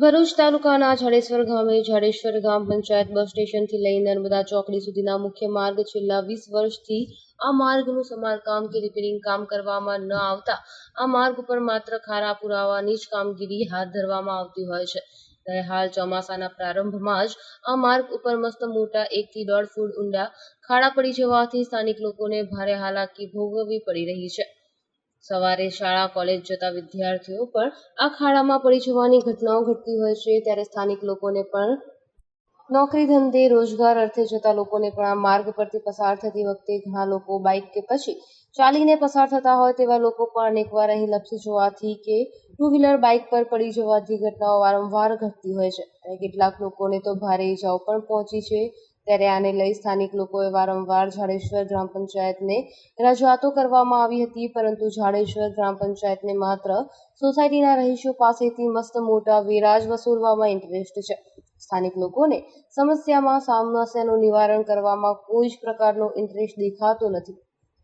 ભરૂચ તાલુકાના જાડેશ્વર ગામે જાડેશ્વર ગામ પંચાયત બસ સ્ટેશનથી લઈ નર્મદા ચોકડી સુધીના મુખ્ય માર્ગ છેલ્લા વીસ વર્ષથી આ માર્ગનું સમારકામ કે રિપેરિંગ કામ કરવામાં ન આવતા આ માર્ગ ઉપર માત્ર ખારા પુરાવાની જ કામગીરી હાથ ધરવામાં આવતી હોય છે. ત્યારે હાલ ચોમાસાના પ્રારંભમાં જ આ માર્ગ ઉપર મસ્ત મોટા એકથી દોઢ ફૂટ ઊંડા ખાડા પડી જવાથી સ્થાનિક લોકોને ભારે હાલાકી ભોગવવી પડી રહી છે. સવારે શાળા, કોલેજ જતા વિદ્યાર્થીઓ પણ આ ખાડામાં પડી જવાની ઘટનાઓ ઘટતી હોય છે. ત્યારે સ્થાનિક લોકોને પણ નોકરી ધંધે રોજગાર અર્થે જતા લોકોને પણ આ માર્ગ પરથી પસાર થતી વખતે ઘણા લોકો બાઇક કે પછી ચાલીને પસાર થતા હોય તેવા લોકો પણ અનેકવાર અહીં લપસી જવાથી કે ટુ વ્હીલર બાઇક પર પડી જવાથી ઘટનાઓ વારંવાર ઘટતી હોય છે. અને કેટલાક લોકોને તો ભારે ઈજાઓ પણ પહોંચી છે. ત્યારે આને લઈ સ્થાનિક લોકોએ વારંવાર જાડેશ્વર ગ્રામ પંચાયતને રજૂઆતો કરવામાં આવી હતી, પરંતુ જાડેશ્વર ગ્રામ પંચાયતને માત્ર સોસાયટીના રહીશો પાસેથી મસ્ત મોટા વેરાજ વસૂલવામાં ઇન્ટરેસ્ટ છે. સ્થાનિક લોકોને સમસ્યામાં સમસ્યાનું નિવારણ કરવામાં કોઈ જ પ્રકારનો ઇન્ટરેસ્ટ દેખાતો નથી.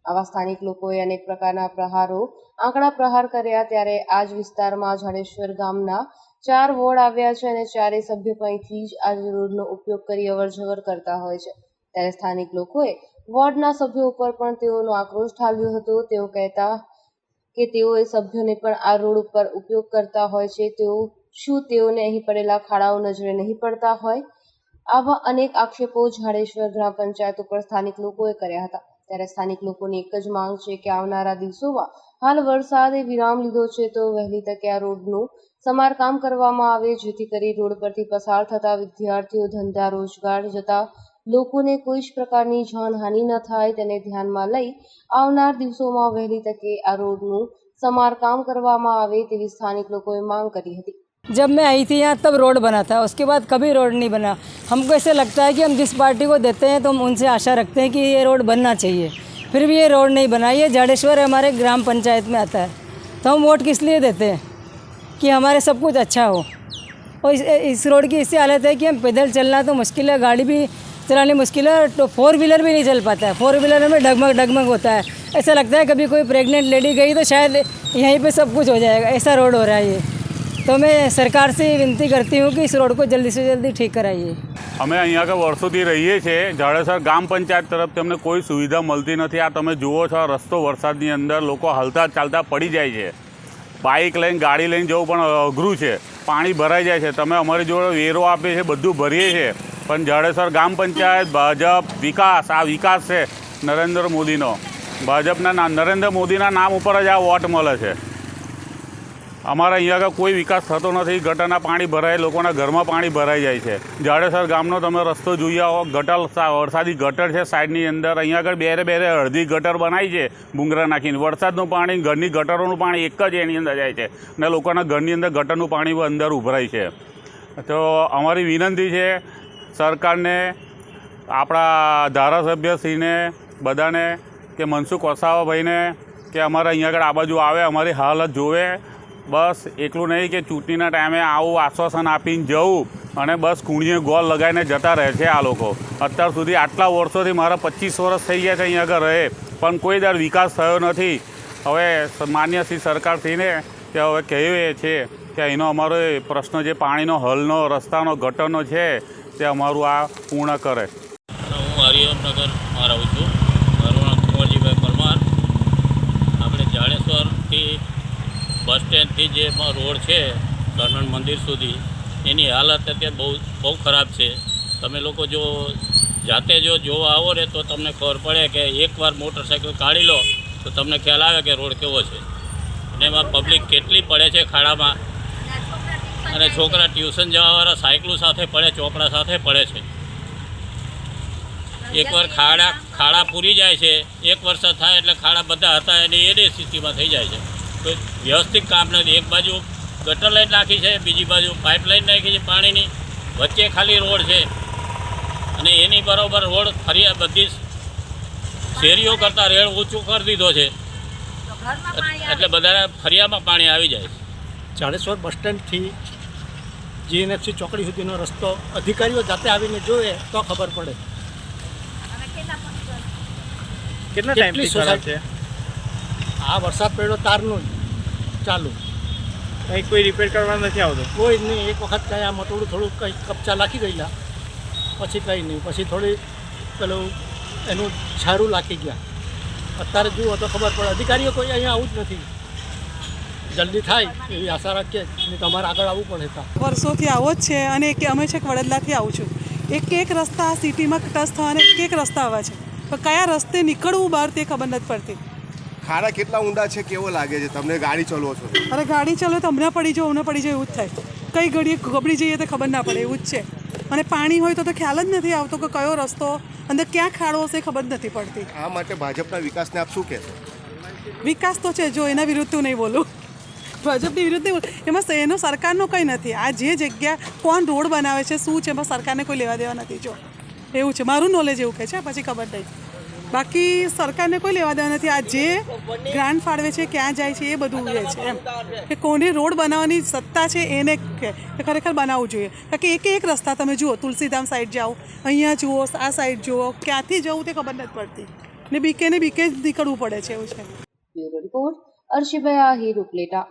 આવા સ્થાનિક લોકોએ અનેક પ્રકારના પ્રહારો, આંકડા પ્રહાર કર્યા ત્યારે આ જ વિસ્તારમાં જાડેશ્વર ગામના ચાર વોર્ડ આવ્યા છે અને ચારેય સભ્યો અહીંથી જ આ રોડનો ઉપયોગ કરી અવરજવર કરતા હોય છે. ત્યારે સ્થાનિક લોકોએ વોર્ડના સભ્યો ઉપર પણ તેઓનો આક્રોશ ઠાલવ્યો હતો. તેઓ કહેતા કે તેઓએ સભ્યોને પણ આ રોડ ઉપર ઉપયોગ કરતા હોય છે. તેઓ શું તેઓને અહીં પડેલા ખાડાઓ નજરે નહીં પડતા હોય? આવા અનેક આક્ષેપો જાડેશ્વર ગ્રામ પંચાયત ઉપર સ્થાનિક લોકોએ કર્યા હતા. ત્યારે સ્થાનિક લોકોની એક જ માંગ છે કે આવનારા દિવસોમાં હાલ વરસાદે વિરામ લીધો છે તો વહેલી તકે આ રોડનું સમારકામ કરવામાં આવે, જેથી કરી રોડ પરથી પસાર થતા વિદ્યાર્થીઓ ધંધા, રોજગાર જતા લોકોને કોઈ જ પ્રકારની જાનહાનિ ન થાય તેને ધ્યાનમાં લઈ આવનાર દિવસોમાં વહેલી તકે આ રોડનું સમારકામ કરવામાં આવે તેવી સ્થાનિક લોકોએ માંગ કરી હતી. जब मैं आई थी यहाँ तब रोड बना था। उसके बाद कभी रोड नहीं बना। हमको ऐसे लगता है कि हम जिस पार्टी को देते हैं तो हम उनसे आशा रखते हैं कि ये रोड बनना चाहिए। फिर भी ये रोड नहीं बना। ये जाडेश्वर हमारे ग्राम पंचायत में आता है। तो हम वोट किस लिए देते हैं? कि हमारे सब कुछ अच्छा हो। और इस, इस रोड की इससे हालत है कि हम पैदल चलना तो मुश्किल है। गाड़ी भी चलानी मुश्किल है तो फोर व्हीलर भी नहीं चल पाता है। फोर व्हीलर में डगमग डगमग होता है। ऐसा लगता है कभी कोई प्रेग्नेंट लेडी गई तो शायद यहीं पे सब कुछ हो जाएगा। ऐसा रोड हो रहा है ये। तो मैं सरकार से विनती करती हूँ कि इस रोड को जल्दी से जल्दी ठीक कराइए અમે અહીંયા આગળ વર્ષોથી રહીએ છીએ જાડેસર ગામ પંચાયત તરફથી અમને કોઈ સુવિધા મળતી નથી આ તમે જુઓ છો આ રસ્તો વરસાદની અંદર લોકો હલતા ચાલતા પડી જાય છે બાઇક લઈને ગાડી લઈને જવું પણ અઘરું છે પાણી ભરાઈ જાય છે તમે અમારી જોડે વેરો આપીએ છે બધું ભરીએ છીએ પણ જાડેસર ગામ પંચાયત ભાજપ વિકાસ આ વિકાસ છે નરેન્દ્ર મોદીનો ભાજપના ના નરેન્દ્ર મોદીના નામ ઉપર જ આ વોટ મળે છે અમારા અહીંયા આગળ કોઈ વિકાસ થતો નથી. ગટરના પાણી ભરાય, લોકોના ઘરમાં પાણી ભરાઈ જાય છે. જાડેસર ગામનો તમે રસ્તો જોઈ આવો ગટર વરસાદી ગટર છે સાઈડની અંદર. અહીંયા આગળ બેરે બેરે અડધી ગટર બનાવી છે ભૂંગરા નાખીને. વરસાદનું પાણી, ઘરની ગટરોનું પાણી એક જ એની અંદર જાય છે ને લોકોના ઘરની અંદર ગટરનું પાણી અંદર ઉભરાય છે. તો અમારી વિનંતી છે સરકારને, આપણા ધારાસભ્યશ્રીને, બધાને કે મનસુખ વસાવાભાઈને કે અમારા અહીંયા આગળ આ બાજુ આવે, અમારી હાલત જોવે. બસ એટલું નહીં કે ચૂંટણીના ટાઈમે આવું આશ્વાસન આપીને જવું અને બસ કુણીએ ગોળ લગાવીને જતા રહે છે આ લોકો. અત્યાર સુધી આટલા વર્ષોથી મારા પચીસ વર્ષ થઈ ગયા છે અહીંયા આગળ રહે, પણ કોઈ દર વિકાસ થયો નથી. હવે માન્ય શ્રી સરકારશ્રીને કે હવે કહીએ છે કે એનો અમારો એ પ્રશ્ન જે પાણીનો હલનો, રસ્તાનો, ગટરનો છે, તે અમારું આ પૂર્ણ કરે. હું હરિઓમનગરમાં રહું છું મારું નામ કુંવરજીભાઈ પરમાર આપણે જાડેશ્વરથી બસ સ્ટેન્ડથી જે રોડ છે કર્ણન મંદિર સુધી, એની હાલત અત્યારે બહુ બહુ ખરાબ છે. તમે લોકો જો જાતે જો જોવા આવો ને તો તમને ખબર પડે કે એકવાર મોટરસાઇકલ કાઢી લો, તો તમને ખ્યાલ આવે કે રોડ કેવો છે. અને એમાં પબ્લિક કેટલી પડે છે ખાડામાં. અને છોકરા ટ્યુશન જવાવાળા સાયકલો સાથે પડે, ચોપડા સાથે પડે છે. એકવાર ખાડા ખાડા પૂરી જાય છે, એક વરસાદ થાય એટલે ખાડા બધા હતા એની એની સ્થિતિમાં થઈ જાય છે. કોઈ વ્યવસ્થિત કામ નથી. એક બાજુ ગટર લાઈન નાખી છે બીજી બાજુ પાઇપ લાઈન નાખી છે પાણીની. વચ્ચે ખાલી રોડ છે. અને એની બરાબર રોડ ફરિયા બધી શેરીઓ કરતાં રેડ ઊંચું કરી દીધો છે. એટલે બધા ફરિયામાં પાણી આવી જાય છે. જાડેશ્વર બસ સ્ટેન્ડથી જીએનએફસી ચોકડી સુધીનો રસ્તો અધિકારીઓ જાતે આવીને જોવે તો ખબર પડે. કેટલા ટાઈમ આ વરસાદ પડ્યો તારનું જ. ચાલુ. કંઈ કોઈ રિપેર કરવા નથી આવતો? કોઈ જ નહીં. એક વખત કાંઈ આ થોડું થોડું કંઈ કપચા લાખી ગયેલા. પછી કંઈ નહીં. પછી થોડી પેલું એનું છારું લાગી ગયા. અત્યારે જુઓ તો ખબર પડે. અધિકારીઓ કોઈ અહીંયા આવું જ નથી. જલ્દી થાય એવી આશા રાખીએ નહીં તમારે આગળ આવવું પડે તા. વર્ષોથી આવો જ છે અને એક અમે છેક વડોદરાથી આવું છું. એક એક રસ્તા આ સિટીમાં ટચ થવાના એક એક રસ્તા આવા છે. પણ કયા રસ્તે નીકળવું બહાર તે ખબર નથી પડતી. ખાડા કેટલા ઊંડા છે કેવો લાગે છે? તમને ગાડી ચલાવો છો? તો? અરે ગાડી ચાલો તો હમણાં પડી જાઓ હમણાં પડી જાય એવું જ થાય. કઈ ઘડીએ ગબડી જઈએ તો ખબર ના પડે એવું જ છે. અને પાણી હોય તો તો ખ્યાલ જ નથી આવતો કે કયો રસ્તો અંદર ક્યાં ખાડો હશે ખબર જ નથી પડતી. આ માટે ભાજપના વિકાસને આપ શું કહેશો? વિકાસ તો છે જો એના વિરુદ્ધ હું નહીં બોલું. ભાજપની વિરુદ્ધ નહીં એમાં એનો સરકારનો કંઈ નથી. આ જે જગ્યા કોણ રોડ બનાવે છે શું છે એમાં સરકારને કોઈ લેવા દેવા નથી જો. એવું છે. મારું નોલેજ એવું કહે છે પછી ખબર નહીં. બાકી સરકારને કોઈ લેવા દેવા નથી. આ જે ગ્રાન્ટ ફાળવે છે, ક્યાં જાય છે, એ બધું એ છે. એમ. કે કોને રોડ બનાવવાની સત્તા છે, એને કે ખરેખર બનાવવું જોઈએ. કારણ કે એક એક રસ્તા તમે જુઓ, તુલસીધામ સાઈડ જાઓ, અહીંયા જુઓ, આ સાઈડ જુઓ, ક્યાંથી જવું તે ખબર નથી પડતી. ને બીકે ને બીકે જ નીકળવું પડે છે એવું છે. રિપોર્ટ, અર્શિભાઈ આહિર ઉપલેટા.